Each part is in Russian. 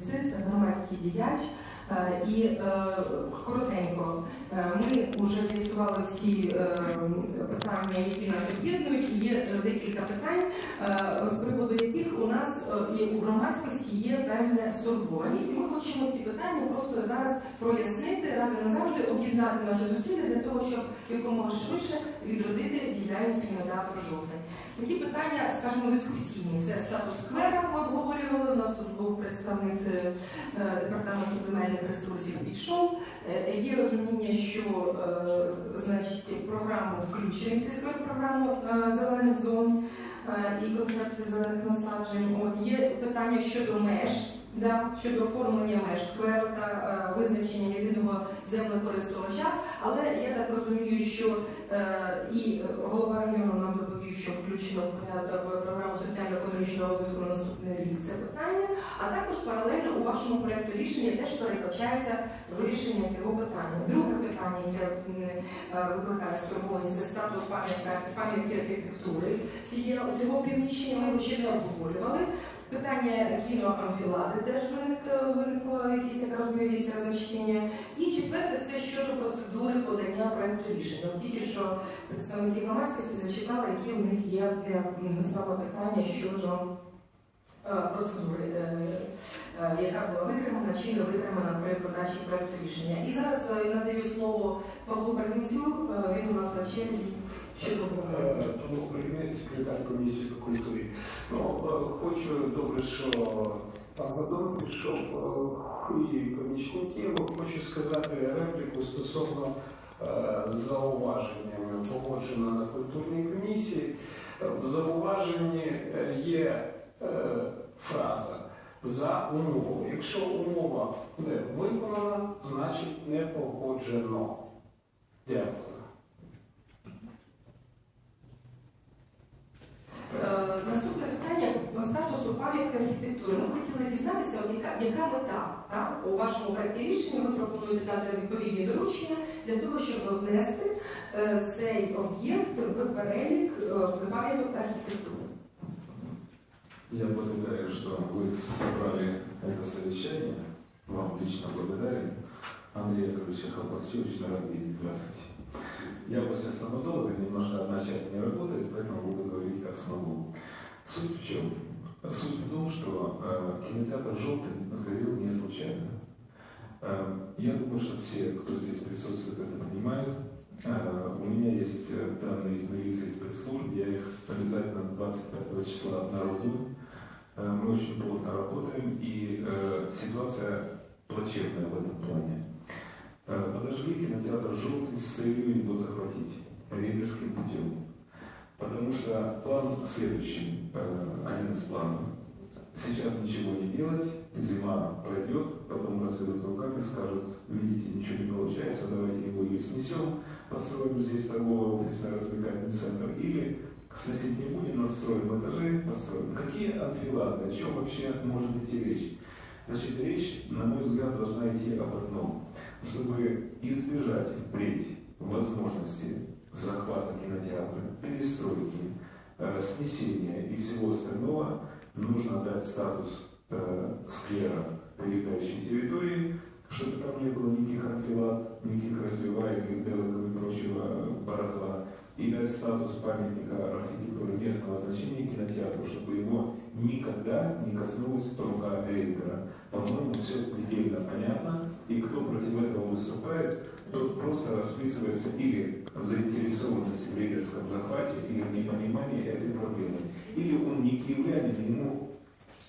публіцист, громадський діяч. Е, І е, коротенько, е, ми вже з'ясували всі питання, які нас об'єднують. Є декілька питань, з приводу нас е, і у громадськості є певна стурбованість. Ми хочемо ці питання просто зараз прояснити раз і назавжди, об'єднати наші зусилля для того, щоб якомога швидше відродити діяльність кінотеатру жовтень. Такі питання, скажімо, дискусійні. Це статус сквера. Ми обговорювали. У нас тут був представник е, е, департаменту земельних ресурсів підійшов. Е, Є розуміння, що е, значить програму включений цей сквер програму е, зелених зон е, і концепції зелених насаджень. От є питання щодо меж. Да, щодо оформлення меж скверу та е, визначення єдиного землекористувача, але я так розумію, що е, і голова району нам доповів, що включено в порядок програму соціально-економічного розвитку на наступний рік це питання. А також паралельно у вашому проєкту рішення теж передбачається вирішення цього питання. Друге питання, яке е, викликає стурбованість, це статус пам'ятки архітектури. Цього приміщення ми його ще не обговорювали. Питання кіноамфілади теж виникло, виникло якісь як розмірість розміщення. І четверте, це щодо процедури подання проекту рішення. Тільки що представники громадськості зачитали, які в них є е, саме питання щодо е, процедури, е, е, яка була витримана чи не витримана при подачі проекту рішення. І зараз е, надаю слово Павлу Барвінцю, е, він у нас на черзі щодо Е, секретар комісії по культурі. Ну, е, хочу добре, що пан Гадон прийшов е, і. Ну, Хочу сказати репліку стосовно е, зауваження погоджено на культурній комісії. В зауваженні є фраза за умову. Якщо умова не виконана, значить не погоджено. Дякую. архітектури. Ми хотіли дізнатися, от яка, яка мета так? у вашому проєкті рішення. Ви пропонуєте дати відповідні доручення для того, щоб внести е, цей об'єкт в перелік е, пам'яток архітектури. Я благодарю, что вы собрали это совещание. Вам лично благодарен. Андрей Яковлевич Хабарчевич, рад видеть. Здравствуйте. Я после стоматолога, немножко одна часть не работает, поэтому буду говорить как смогу. Суть в чем? Суть в том, что э, кинотеатр «Желтый» сгорел не случайно. Э, я думаю, что все, кто здесь присутствует, это понимают. Э, у меня есть э, данные из милиции и спецслужб, я их обязательно 25 числа обнародую. Э, Мы очень плотно работаем, и э, ситуация плачевная в этом плане. Э, Подожгли кинотеатр «Желтый» с целью его захватить рейдерским путем. Потому что план следующий, э, один из планов. Сейчас ничего не делать, зима пройдет, потом разведут руками, скажут, видите, ничего не получается, давайте его или снесем, построим здесь торговый офисно-развлекательный центр, или сносить не будем, настроим этажи, построим. Какие анфилады, о чем вообще может идти речь? Значит, речь, на мой взгляд, должна идти об одном. Чтобы избежать впредь возможности захвата кинотеатра, перестройки, э, снесения и всего остального, нужно дать статус э, сквера прилегающей территории, чтобы там не было никаких анфилад, никаких развиваемых делок и прочего барахла, и дать статус памятника архитектуры местного значения кинотеатру, чтобы его никогда не коснулась рука рейдера. По-моему, все предельно понятно, и кто против этого выступает, тот просто расписывается или в заинтересованности в рейдерском захвате, или в непонимании этой проблемы. Или он не киевлянин, ему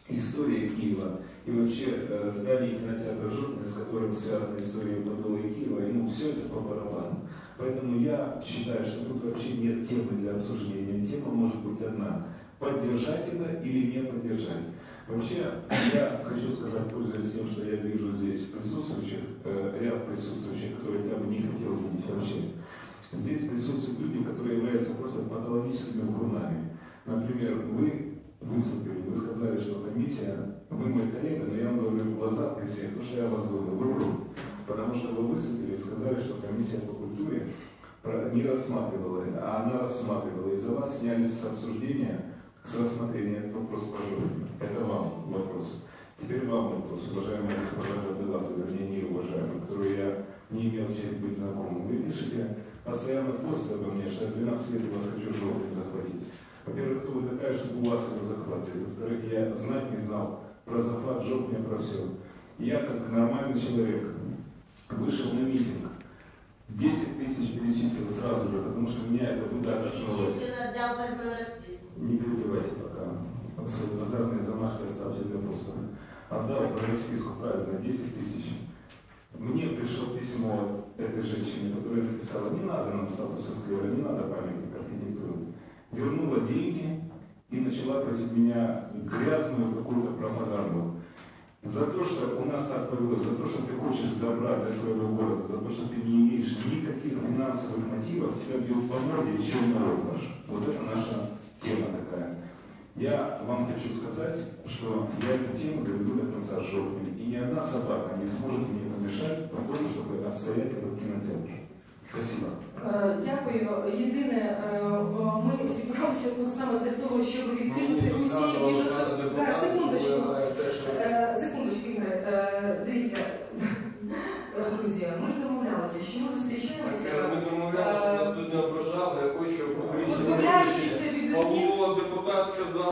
история Киева и вообще э, здание кинотеатра «Жопный», с которым связана история Подола и Киева, ему все это по барабану. Поэтому я считаю, что тут вообще нет темы для обсуждения. Тема может быть одна. Поддержать это или не поддержать. Вообще, я хочу сказать, пользуясь тем, что я вижу здесь присутствующих, э, ряд присутствующих, которых я бы не хотел видеть вообще. Здесь присутствуют люди, которые являются просто патологическими врунами. Например, вы выступили, вы сказали, что комиссия, вы мой коллега, но я вам говорю в глаза при всех, потому что я вас говорю, вы вру. Потому что вы выступили и сказали, что комиссия по культуре не рассматривала это, а она рассматривала. И за вас сняли с обсуждения, с рассмотрения этот вопрос по Жопину. Это вам вопрос. Теперь вам вопрос, уважаемая госпожа Жабеладзе, вернее, не уважаемая, которую я не имел честь быть знакомым. Вы пишете постоянно посты обо мне, что я 12 лет вас хочу желтый захватить. Во-первых, кто вы такая, чтобы у вас его захватывали? Во-вторых, я знать не знал про захват желтня, про все. Я, как нормальный человек, вышел на митинг. 10 тысяч перечислил сразу же, потому что меня это туда коснулось. Не перебивайте пока. Свои замашки оставьте для поста. Отдал по расписку правильно 10 тысяч. Мне пришло письмо от этой женщины, которая написала, не надо нам статуса сквера, не надо памятник архитектуры. Вернула деньги и начала против меня грязную какую-то пропаганду. За то, что у нас так повелось, за то, что ты хочешь добра для своего города, за то, что ты не имеешь никаких финансовых мотивов, тебя бьют по морде чем народ наш. Вот это наша. Я вам хочу сказать, что я эту тему доведу до конца с желтыми, и ни одна собака не сможет мне помешать в том, чтобы отстоять этот кинотеатр. Спасибо. Е, Дякую. Єдине, е, ми зібралися тут саме для того, щоб відкинути усі міжособні